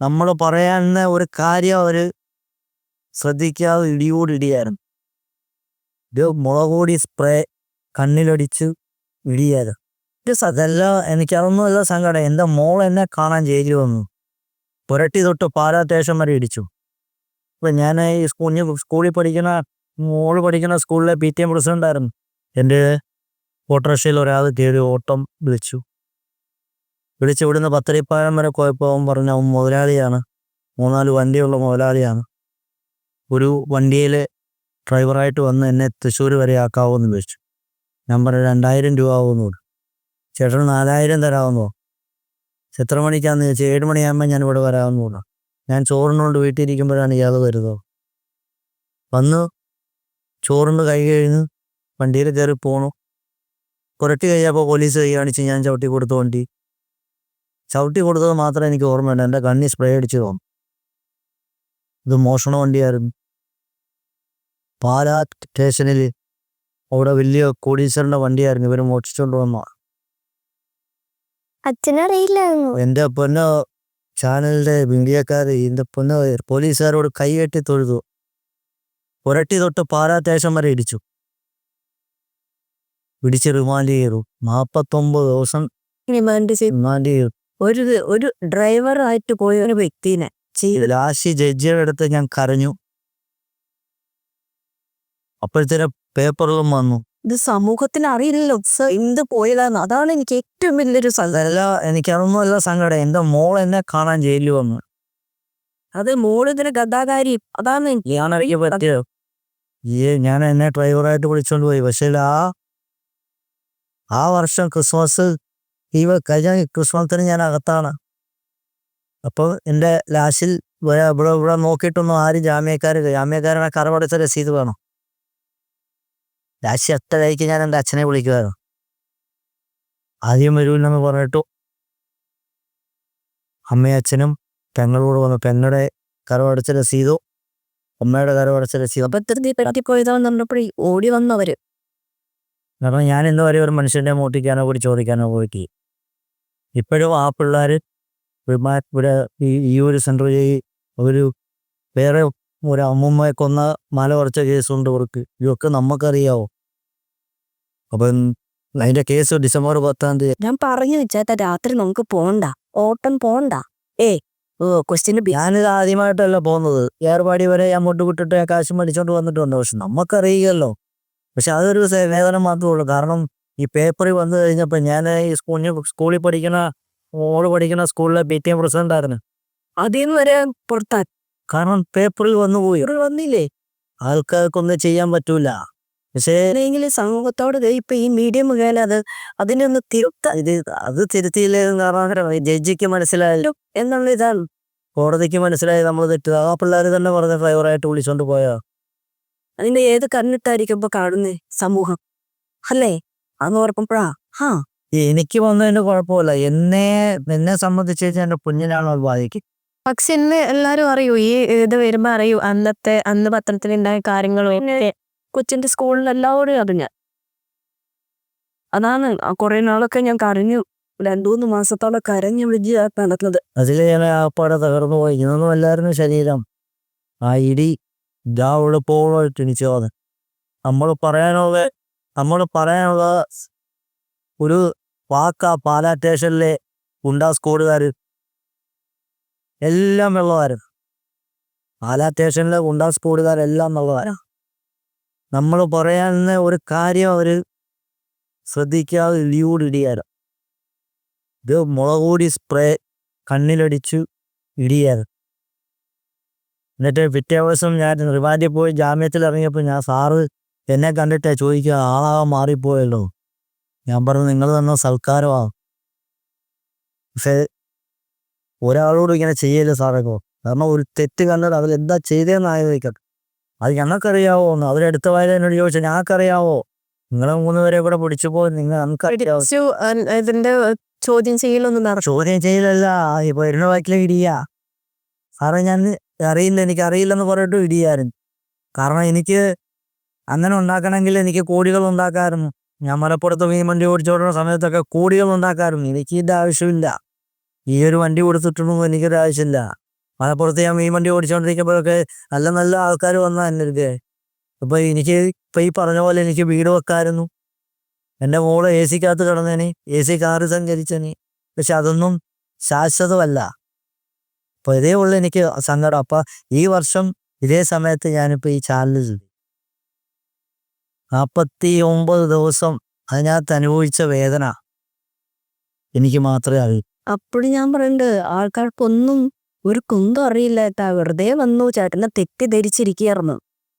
നമ്മൾ പറയാവുന്ന ഒരു കാര്യം അവർ ശ്രദ്ധിക്കാതെ ഇടിയോട് ഇടിയായിരുന്നു. ഇത് മുളക് പൊടി സ്പ്രേ കണ്ണിലടിച്ച് ഇടിയായിരുന്നു. അതെല്ലാം എനിക്കതൊന്നുമല്ല സങ്കടം. എന്റെ മോൾ എന്നെ കാണാൻ ചേരി വന്നു. പുരട്ടി തൊട്ട് പാലാ സ്റ്റേഷൻ വരെ ഇടിച്ചു. അപ്പം ഞാൻ ഈ കുഞ്ഞ് സ്കൂളിൽ പഠിക്കുന്ന മോൾ പഠിക്കുന്ന സ്കൂളിലെ പി ടി എം പ്രസിഡന്റായിരുന്നു എന്റെ ഓട്ടോറിക്ഷയിൽ ഒരാൾ കയറി ഓട്ടം വിളിച്ചു. വിളിച്ച് ഇവിടുന്ന് പത്തരിപ്പാലം വരെ പോയപ്പോൾ പറഞ്ഞു അവൻ മുതലാളിയാണ്. മൂന്നാൽ വണ്ടിയുള്ള മുതലാളിയാണ്. ഒരു വണ്ടിയിൽ ഡ്രൈവറായിട്ട് വന്ന് എന്നെ തൃശ്ശൂർ വരെ ആക്കാവോ എന്ന് ചോദിച്ചു ഞാൻ പറഞ്ഞു രണ്ടായിരം രൂപ ആവുമെന്ന് പറഞ്ഞു. ചേട്ടന് നാലായിരം തരാമെന്നോ എത്ര മണിക്കാന്ന് ചോദിച്ചു. ഏഴ് മണിയാകുമ്പോൾ ഞാൻ ഇവിടെ വരാമെന്ന് പറഞ്ഞു. ഞാൻ ചോറിനോണ്ട് വീട്ടിലിരിക്കുമ്പോഴാണ് ഇയാൾ വരുന്നത്. വന്ന് ചോറിന് കൈ കഴിഞ്ഞ് വണ്ടിയിൽ കയറി പോണു. പുരട്ടി കഴിഞ്ഞപ്പോൾ പോലീസ് കൈ കാണിച്ച് ഞാൻ ചവിട്ടി കൊടുത്ത വണ്ടി ചവിട്ടി കൊടുത്തത് മാത്രമേ എനിക്ക് ഓർമ്മയുണ്ട് എന്റെ കണ്ണി സ്പ്രേ അടിച്ചു തോന്നും. ഇത് മോഷണ വണ്ടിയായിരുന്നു. പാലാ സ്റ്റേഷനിൽ അവിടെ വലിയ കോടീശ്വരന്റെ വണ്ടിയായിരുന്നു. ഇവർ മോഷിച്ചുകൊണ്ട് വന്നതാണ് അച്ഛനറിയില്ലായിരുന്നു. എന്റെ പൊന്ന ചാനലിന്റെ മീഡിയക്കാർ എന്റെ പൊന്ന പോലീസുകാരോട് കൈകെട്ടി തൊഴുതു. പുരട്ടി തൊട്ട് പാലാ സ്റ്റേഷൻ വരെ ഇടിച്ചു. പിടിച്ച് റിമാൻഡ് ചെയ്തു. നാൽപ്പത്തൊമ്പത് ദിവസം റിമാൻഡ് ചെയ്തു. റിമാൻഡ് ചെയ്തു. ഒരു ഒരു ഡ്രൈവറായിട്ട് പോയ ഒരു വ്യക്തിനെ ലാസ്റ്റ് ജഡ്ജിയുടെ അടുത്ത് ഞാൻ കരഞ്ഞു. അപ്പോഴത്തേനും പേപ്പറിലും വന്നു. ഇത് സമൂഹത്തിന് അറിയില്ലല്ലോ സർ എന്ത് പോയതാന്ന്. അതാണ് എനിക്ക് ഏറ്റവും വലിയൊരു സങ്കടം അതല്ല എനിക്കതൊന്നുമല്ല സങ്കടം. എന്റെ മോൾ എന്നെ കാണാൻ ജയിലിൽ വന്നു. അത് മോളിതിന് ഗതാകാരി അതാണ് എനിക്ക് ഞാൻ എനിക്ക് പറ്റിയത് ഈ ഞാൻ എന്നെ ഡ്രൈവറായിട്ട് വിളിച്ചോണ്ട് പോയി. പക്ഷേ ആ ആ വർഷം ക്രിസ്മസ് ഈ കഴിഞ്ഞ ക്രിസ്മസിന് ഞാൻ അകത്താണ്. അപ്പോൾ എന്റെ ലാസ്റ്റിൽ ഇവിടെ ഇവിടെ നോക്കിയിട്ടൊന്നും ആരും ജാമ്യക്കാർ ജാമ്യക്കാരനെ കറവടച്ച രസീത് വേണം. ലാസ്റ്റ് എട്ടരയ്ക്ക് ഞാൻ എന്റെ അച്ഛനെ വിളിക്കുമായിരുന്നു ആദ്യം വരൂല്ലെന്ന് പറഞ്ഞിട്ടു അമ്മയും അച്ഛനും പെങ്ങളോട് വന്നു. പെങ്ങളുടെ കറവടച്ച രസീതു അമ്മയുടെ കറവടച്ച രസീത്. അബദ്ധത്തിൽ പോയതാന്ന് പറഞ്ഞപ്പോഴേ ഓടി വന്നവര്. കാരണം ഞാൻ ഇന്ന് വരെ ഒരു മനുഷ്യന്റെ മോട്ടിക്കാനോ കൂടി ചോദിക്കാനോ പോയിട്ട് ഇപ്പോഴും ആ പിള്ളേർ ഇവിടെ ഈ ഈ ഒരു ഈ ഒരു വേറെ ഒരു അമ്മൂമ്മയെ കൊന്ന മല കുറച്ച കേസുണ്ട് ഇവർക്ക്. ഇതൊക്കെ നമുക്കറിയാവോ അപ്പം അതിന്റെ കേസ് ഡിസംബർ പത്താം തീയതി. ഞാൻ പറഞ്ഞു വെച്ചാൽ രാത്രി നമുക്ക് പോണ്ട. ഓട്ടം പോണ്ട. ഏ ഓ ഞാനിത് ആദ്യമായിട്ടല്ല പോകുന്നത്. ഏർപാടി വരെ ഞാൻ മുട്ട് വിട്ടിട്ട് കാശ് മേടിച്ചോണ്ട് വന്നിട്ടുണ്ട് പക്ഷെ നമുക്കറിയില്ലല്ലോ പക്ഷെ അതൊരു വേദന മാത്രമേ ഉള്ളൂ. കാരണം ഈ പേപ്പറിൽ വന്നു കഴിഞ്ഞപ്പോൾ ഞാൻ ഈ സ്കൂളിൽ സ്കൂളിൽ പഠിക്കുന്ന മോൾ പഠിക്കുന്ന സ്കൂളിലെ പി ടി എം പ്രസിഡന്റ് ആയിരുന്നു അതിന്ന് വരെ പുറത്താ കാരണം പേപ്പറിൽ വന്നു പോയി. വന്നില്ലേ? ആൾക്കാർക്കൊന്നും ചെയ്യാൻ പറ്റൂല. പക്ഷേ സമൂഹത്തോട് ഇപ്പൊ ഈ മീഡിയം മുഖേന അത് അതിനെ ഒന്ന് തിരുത്ത ഇത് അത് തിരുത്തിയില്ലേ കാരണം ജഡ്ജിക്ക് മനസ്സിലായല്ലോ. എന്നുള്ള ഇതാണ്. കോടതിക്ക് മനസ്സിലായി നമ്മൾ തെറ്റു. ആ പിള്ളേർ തന്നെ പറഞ്ഞ ഡ്രൈവറായിട്ട് വിളിച്ചോണ്ട് പോയാ? അതിന്റെ ഏത് കണ്ണിട്ടായിരിക്കും ഇപ്പൊ കാണുന്നേ സമൂഹം? അല്ലേ? അന്ന് ഓർക്കുമ്പോഴാ ഹാ. എനിക്ക് വന്നതിന് കുഴപ്പമില്ല. എന്നെ എന്നെ സംബന്ധിച്ച് കഴിഞ്ഞാൽ കുഞ്ഞിനാണോ കുഞ്ഞിനാണ് അത് ബാധിക്കും. പക്ഷെ ഇന്ന് എല്ലാരും അറിയൂ ഈ ഇത് വരുമ്പോ അറിയൂ അന്നത്തെ അന്ന് പത്രത്തിൽ ഉണ്ടായ കാര്യങ്ങളും കൊച്ചിന്റെ സ്കൂളിൽ എല്ലാവരും അറിഞ്ഞ. അതാണ് കുറെ നാളൊക്കെ ഞാൻ കരഞ്ഞു. രണ്ടുമൂന്ന് മാസത്തോളം കരഞ്ഞു വിളിച്ച് നടന്നത്. അതിൽ ഞാൻ ആപ്പാടെ പട തകർന്നു പോയി. ഇതൊന്നും അല്ലായിരുന്നു ശരീരം ആ ഇടി ഇതാ എളുപ്പമായിട്ട് ക്ഷണിച്ചു പോകുന്നത് നമ്മൾ പറയാനുള്ള നമ്മൾ പറയാനുള്ള ഒരു വാക്ക പാലാ സ്റ്റേഷനിലെ ഗുണ്ടാ സ്കോഡുകാർ എല്ലാം വെള്ളമായിരുന്നു പാലാ സ്റ്റേഷനിലെ ഗുണ്ടാ സ്കോഡുകാരെല്ലാം വെള്ളമായിരുന്നു നമ്മൾ പറയാവുന്ന ഒരു കാര്യം അവർ ശ്രദ്ധിക്കാതെ ഇടിയോട് ഇടിയാരം ഇത് മുളക് പൊടി സ്പ്രേ കണ്ണിലടിച്ചു ഇടിയാരം. എന്നിട്ട് പിറ്റേ ദിവസം ഞാൻ റിമാൻഡിൽ പോയി ജാമ്യത്തിൽ ഇറങ്ങിയപ്പോൾ ഞാൻ സാറ് എന്നെ കണ്ടിട്ടേ ചോദിക്കുക ആളാകാൻ മാറിപ്പോയല്ലോ? ഞാൻ പറഞ്ഞു നിങ്ങൾ തന്ന സൽക്കാരമാണ് പക്ഷേ ഒരാളോട് ഇങ്ങനെ ചെയ്യല്ലേ സാറേക്കോ കാരണം ഒരു തെറ്റ് കണ്ടിട്ട് അവർ എന്താ ചെയ്തതെന്ന് ആലോചിക്കട്ടെ അത് ഞങ്ങൾക്കറിയാവോ എന്ന് അവരെടുത്ത വായന എന്നോട് ചോദിച്ചാൽ ഞങ്ങൾക്കറിയാവോ? നിങ്ങളെ മൂന്ന് പേരെ കൂടെ പിടിച്ചു പോയി നിങ്ങൾ ഇതിന്റെ ചോദ്യം ചെയ്യലൊന്നും ചോദ്യം ചെയ്യലല്ല. ഇപ്പൊ എരുണ വാക്കിലെ ഇടിയാ. സാറേ ഞാൻ അറിയില്ല എനിക്ക് അറിയില്ലെന്ന് പറഞ്ഞിട്ട് ഇടിയായിരുന്നു. കാരണം എനിക്ക് അങ്ങനെ ഉണ്ടാക്കണമെങ്കിൽ എനിക്ക് കോടികൾ ഉണ്ടാക്കാമായിരുന്നു. ഞാൻ മലപ്പുറത്ത് ഈ വണ്ടി ഓടിച്ചോടുന്ന സമയത്തൊക്കെ കോടികൾ ഉണ്ടാക്കാമായിരുന്നു. എനിക്ക് ഇതിന്റെ ആവശ്യമില്ല. ഈ ഒരു വണ്ടി കൊടുത്തിട്ടൊന്നും എനിക്കൊരു ആവശ്യമില്ല. മലപ്പുറത്ത് ഞാൻ ഈ വണ്ടി ഓടിച്ചുകൊണ്ടിരിക്കുമ്പോഴൊക്കെ നല്ല നല്ല ആൾക്കാർ വന്ന എന്റെ അടുത്ത് അപ്പൊ എനിക്ക് ഇപ്പൊ ഈ പറഞ്ഞ പോലെ എനിക്ക് വീട് വെക്കാമായിരുന്നു. എന്റെ മോൾ എ സിക്കകത്ത് കിടന്നേനെ. എ സി കാറ് സഞ്ചരിച്ചേനെ. പക്ഷെ അതൊന്നും ശാശ്വതമല്ല. അപ്പൊ ഇതേ ഉള്ളു എനിക്ക് സങ്കടം. അപ്പൊ ഈ വർഷം ഇതേ സമയത്ത് ഞാനിപ്പോ ഈ ചാനലിൽ നാൽപ്പത്തി ഒമ്പത് ദിവസം അതിനകത്ത് അനുഭവിച്ച വേദന. എനിക്ക് മാത്രമേ അറിയൂ. അപ്പോഴും ഞാൻ പറയുന്നുണ്ട് ആൾക്കാർക്കൊന്നും ഒരു കുന്തം അറിയില്ല ഏട്ടാ വെറുതെ വന്നു ചേട്ടനെ തെറ്റിദ്ധരിച്ചിരിക്കുകയായിരുന്നു.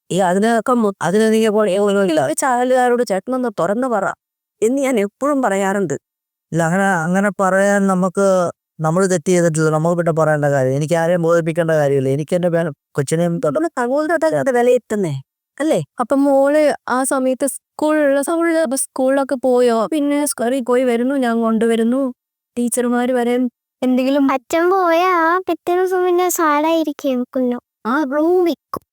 ഈ അതിനൊക്കെ അതിന് അതിനധികം ചാലുകാരോട് ചേട്ടനൊന്ന് തുറന്നു പറ എന്ന് ഞാൻ എപ്പോഴും പറയാറുണ്ട്. ഇല്ല അങ്ങനെ അങ്ങനെ പറയാൻ നമുക്ക് നമ്മൾ തെറ്റ് ചെയ്തിട്ടില്ല. നമ്മൾ പിന്നെ പറയേണ്ട കാര്യം എനിക്ക് ആരെയും ബോധിപ്പിക്കേണ്ട കാര്യമില്ല. എനിക്ക് എന്റെ കൊച്ചിനെയും വിലയിരുത്തുന്നേ. അല്ലേ? അപ്പൊ മോൾ ആ സമയത്ത് സ്കൂളിലുള്ള അപ്പൊ സ്കൂളിലൊക്കെ പോയോ? പിന്നെ സ്കൂളിൽ പോയി വരുന്നു ഞാൻ കൊണ്ടുവരുന്നു. ടീച്ചർമാർ വരെ എന്തെങ്കിലും അച്ഛൻ പോയാ പിറ്റേ ദിവസം പിന്നെ സാലായിരിക്കും ആ റൂം വെക്കും.